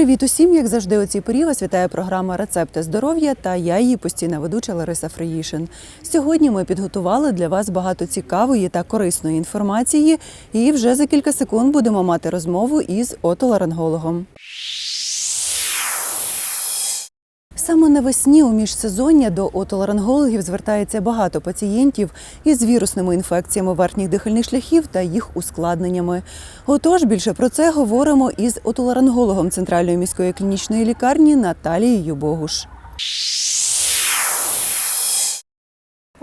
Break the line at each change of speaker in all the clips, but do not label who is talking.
Привіт усім! Як завжди, у цій порі вас вітає програма Рецепти здоров'я та я її постійна ведуча Лариса Фриїшин. Сьогодні ми підготували для вас багато цікавої та корисної інформації, і вже за кілька секунд будемо мати розмову із отоларингологом. Саме навесні у міжсезоння до отоларингологів звертається багато пацієнтів із вірусними інфекціями верхніх дихальних шляхів та їх ускладненнями. Отож, більше про це говоримо із отоларингологом Центральної міської клінічної лікарні Наталією Богуш.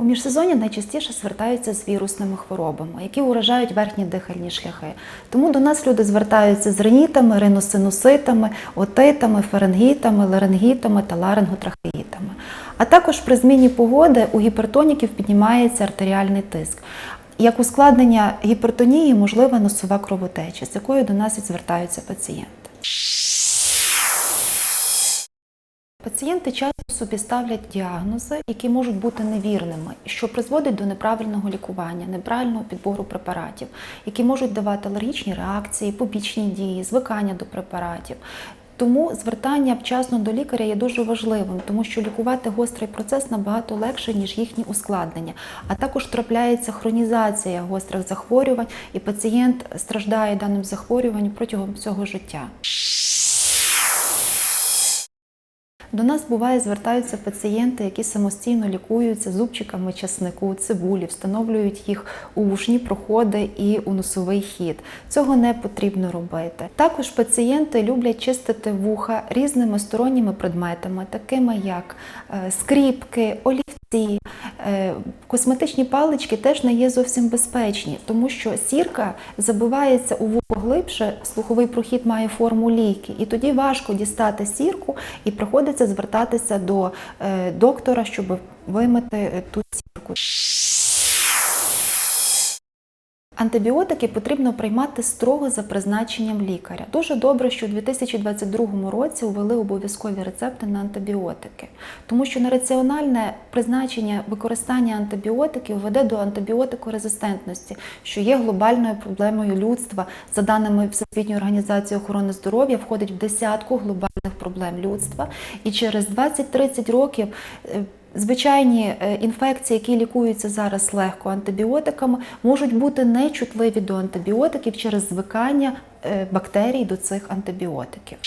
Міжсезоння найчастіше звертаються з вірусними хворобами, які уражають верхні дихальні шляхи. Тому до нас люди звертаються з ринітами, риносинуситами, отитами, фарингітами, ларингітами та ларинготрахеїтами. А також при зміні погоди у гіпертоніків піднімається артеріальний тиск. Як ускладнення гіпертонії можлива носова кровотеча, з якою до нас і звертаються пацієнти. Пацієнти часто собі ставлять діагнози, які можуть бути невірними, що призводить до неправильного лікування, неправильного підбору препаратів, які можуть давати алергічні реакції, побічні дії, звикання до препаратів. Тому звертання вчасно до лікаря є дуже важливим, тому що лікувати гострий процес набагато легше, ніж їхні ускладнення. А також трапляється хронізація гострих захворювань, і пацієнт страждає даним захворюванням протягом всього життя. До нас буває звертаються пацієнти, які самостійно лікуються зубчиками часнику, цибулі, встановлюють їх у вушні проходи і у носовий хід. Цього не потрібно робити. Також пацієнти люблять чистити вуха різними сторонніми предметами, такими як е, скріпки, олівці. Е, Косметичні палички теж не є зовсім безпечні, тому що сірка забивається у вухо глибше, слуховий прохід має форму лійки, і тоді важко дістати сірку і приходиться звертатися до е, доктора, щоб вимити е, ту сірку. Антибіотики потрібно приймати строго за призначенням лікаря. Дуже добре, що у 2022 році ввели обов'язкові рецепти на антибіотики, тому що нераціональне призначення використання антибіотиків веде до антибіотикорезистентності, що є глобальною проблемою людства. За даними Всесвітньої організації охорони здоров'я, входить в десятку глобальних проблем людства, і через 20-30 років. Звичайні е, інфекції, які лікуються зараз легко антибіотиками, можуть бути нечутливі до антибіотиків через звикання е, бактерій до цих антибіотиків.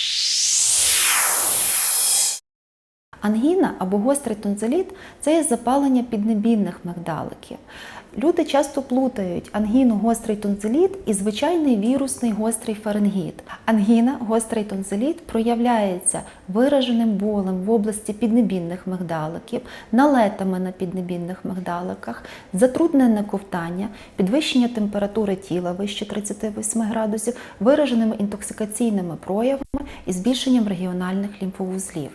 Ангіна або гострий тонзиліт це є запалення піднебінних мигдаликів. Люди часто плутають ангіну гострий тонзиліт і звичайний вірусний гострий фарингіт. Ангіна гострий тонзиліт проявляється вираженим болем в області піднебінних мигдаликів, налетами на піднебінних мигдаликах, затруднене ковтання, підвищення температури тіла вище 38 градусів, вираженими інтоксикаційними проявами і збільшенням регіональних лімфовузлів.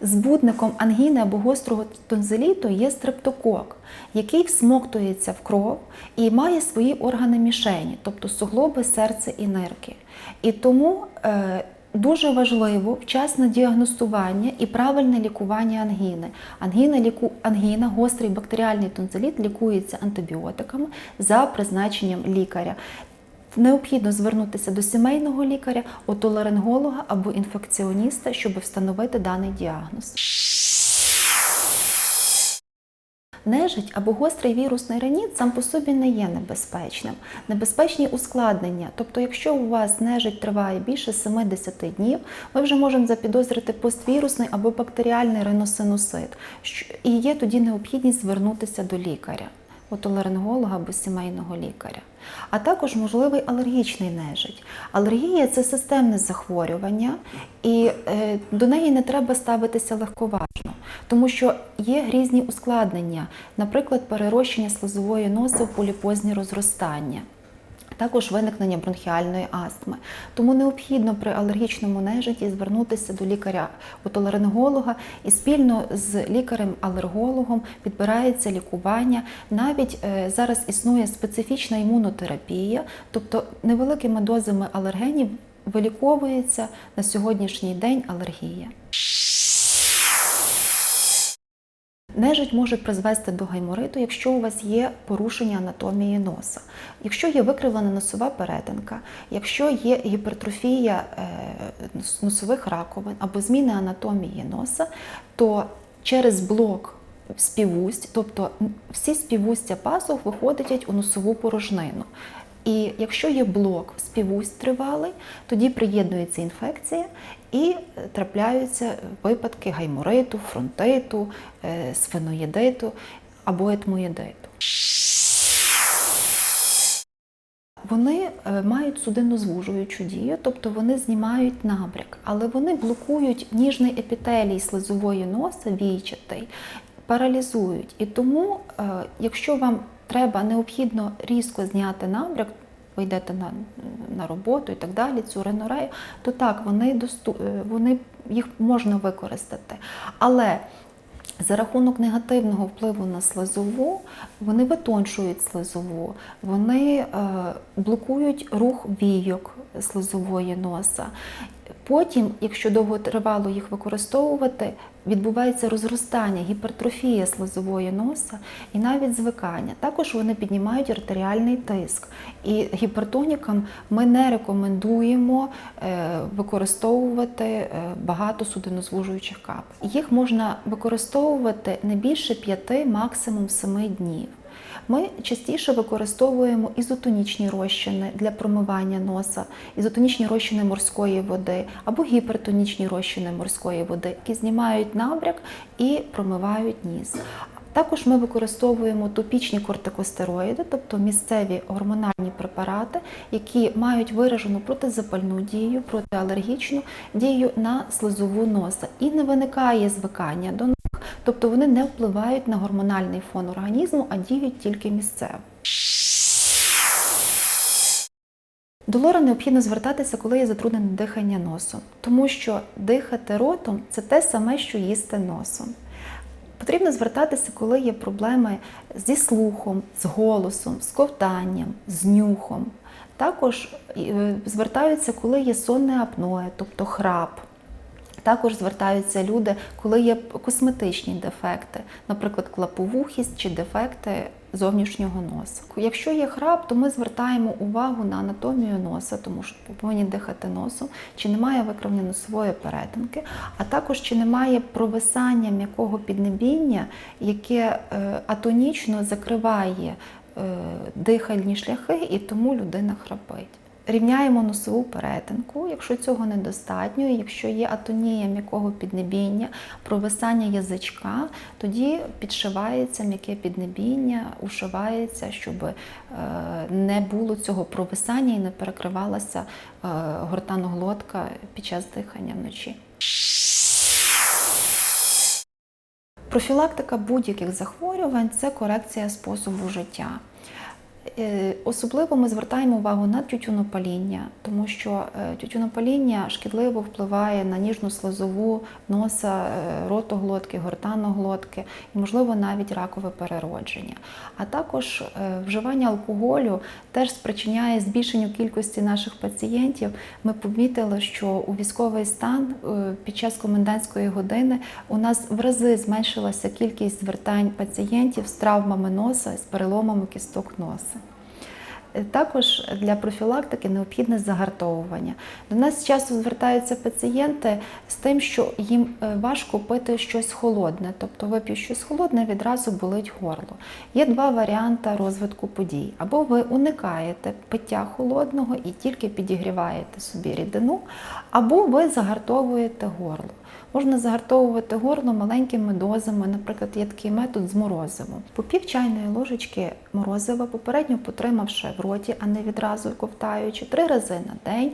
Збудником ангіни або гострого тонзиліту є стрептокок, який всмоктується в кров і має свої органи мішені, тобто суглоби, серце і нирки. І тому е, дуже важливо вчасне діагностування і правильне лікування ангіни. Ангіна, ліку, ангіна, гострий бактеріальний тонзиліт лікується антибіотиками за призначенням лікаря. Необхідно звернутися до сімейного лікаря, отоларинголога або інфекціоніста, щоб встановити даний діагноз. Нежить або гострий вірусний реніт сам по собі не є небезпечним. Небезпечні ускладнення. Тобто, якщо у вас нежить триває більше 70 днів, ми вже можемо запідозрити поствірусний або бактеріальний риносинусит. І є тоді необхідність звернутися до лікаря отоларинголога або сімейного лікаря. А також можливий алергічний нежить. Алергія це системне захворювання, і е, до неї не треба ставитися легковажно, тому що є різні ускладнення, наприклад, перерощення слизової носи в поліпозні розростання. Також виникнення бронхіальної астми. Тому необхідно при алергічному нежиті звернутися до лікаря-отоларинголога і спільно з лікарем-алергологом підбирається лікування. Навіть е, зараз існує специфічна імунотерапія, тобто невеликими дозами алергенів виліковується на сьогоднішній день алергія. Нежить може призвести до гаймориту, якщо у вас є порушення анатомії носа, якщо є викривлена носова перетинка, якщо є гіпертрофія е, носових раковин або зміни анатомії носа, то через блок співусть, тобто всі співустя пазух виходять у носову порожнину. І якщо є блок співусть тривалий, тоді приєднується інфекція і е, трапляються випадки гаймориту, фронтиту, е, сфеноїдиту або етмоїдиту. Вони е, мають судиннозвужуючу дію, тобто вони знімають набряк, але вони блокують ніжний епітелій слизової носа, війчатий, паралізують. І тому, якщо вам треба необхідно різко зняти набряк, ви йдете на, на роботу і так далі, цю ренорею, то так, вони, досту... е, вони їх можна використати. Але за рахунок негативного впливу на слизову, вони витончують слизову, вони е, блокують рух війок слизової носа. Потім, якщо довготривало їх використовувати, відбувається розростання, гіпертрофія слизової носа і навіть звикання. Також вони піднімають артеріальний тиск. І гіпертонікам ми не рекомендуємо е, використовувати е, багато судинозвужуючих капель. Їх можна використовувати не більше 5, максимум 7 днів. Ми частіше використовуємо ізотонічні розчини для промивання носа, ізотонічні розчини морської води або гіпертонічні розчини морської води, які знімають набряк і промивають ніс. Також ми використовуємо топічні кортикостероїди, тобто місцеві гормональні препарати, які мають виражену протизапальну дію, протиалергічну дію на слизову носа. І не виникає звикання до них, тобто вони не впливають на гормональний фон організму, а діють тільки місцево. До лора необхідно звертатися, коли є затруднене дихання носом, тому що дихати ротом це те саме, що їсти носом. Потрібно звертатися, коли є проблеми зі слухом, з голосом, з ковтанням, з нюхом. Також е, звертаються, коли є сонне апноє, тобто храп. Також звертаються люди, коли є косметичні дефекти, наприклад, клаповухість чи дефекти зовнішнього носа. Якщо є храп, то ми звертаємо увагу на анатомію носа, тому що повинні дихати носом, чи немає викривлення носової перетинки, а також чи немає провисання м'якого піднебіння, яке е, атонічно закриває е, дихальні шляхи, і тому людина храпить. Рівняємо носову перетинку, якщо цього недостатньо, якщо є атонія м'якого піднебіння, провисання язичка, тоді підшивається м'яке піднебіння, ушивається, щоб е, не було цього провисання і не перекривалася е, гортаноглотка під час дихання вночі. Профілактика будь-яких захворювань це корекція способу життя. Е, Особливо ми звертаємо увагу на тютюнопаління, тому що е, тютюнопаління шкідливо впливає на ніжну слизову носа, е, ротоглотки, гортаноглотки і, можливо, навіть ракове переродження. А також вживання алкоголю теж спричиняє збільшенню кількості наших пацієнтів. Ми помітили, що у військовий стан під час комендантської години у нас в рази зменшилася кількість звертань пацієнтів з травмами носа, з переломами кісток носа. Також для профілактики необхідне загартовування. До нас часто звертаються пацієнти з тим, що їм важко пити щось холодне, тобто вип'ю щось холодне, відразу болить горло. Є два варіанти розвитку подій: або ви уникаєте пиття холодного і тільки підігріваєте собі рідину, або ви загартовуєте горло. Можна загартовувати горло маленькими дозами, наприклад, є такий метод з морозивом. По пів чайної ложечки морозива, попередньо потримавши в роті, а не відразу ковтаючи, три рази на день,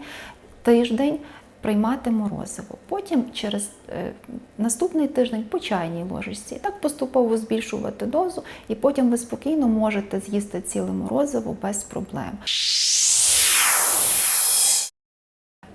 тиждень приймати морозиво. Потім через е, наступний тиждень по чайній ложечці. Так поступово збільшувати дозу, і потім ви спокійно можете з'їсти ціле морозиво без проблем.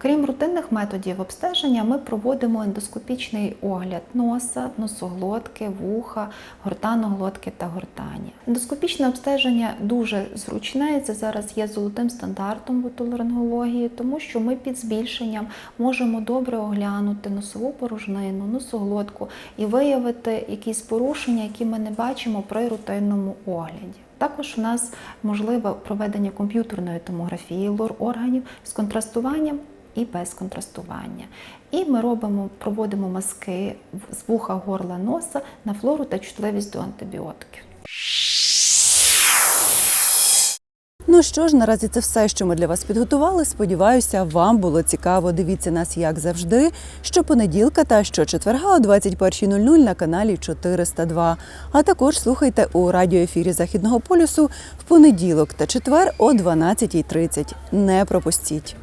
Крім рутинних методів обстеження, ми проводимо ендоскопічний огляд носа, носоглотки, вуха, гортаноглотки та гортані. Ендоскопічне обстеження дуже зручне. Це зараз є золотим стандартом в отоларингології, тому що ми під збільшенням можемо добре оглянути носову порожнину, носоглотку і виявити якісь порушення, які ми не бачимо при рутинному огляді. Також у нас можливе проведення комп'ютерної томографії лор органів з контрастуванням і без контрастування. І ми робимо, проводимо мазки з вуха, горла, носа на флору та чутливість до антибіотиків.
Ну що ж, наразі це все, що ми для вас підготували. Сподіваюся, вам було цікаво. Дивіться нас, як завжди, щопонеділка та щочетверга о 21.00 на каналі 402. А також слухайте у радіоефірі Західного полюсу в понеділок та четвер о 12.30. Не пропустіть.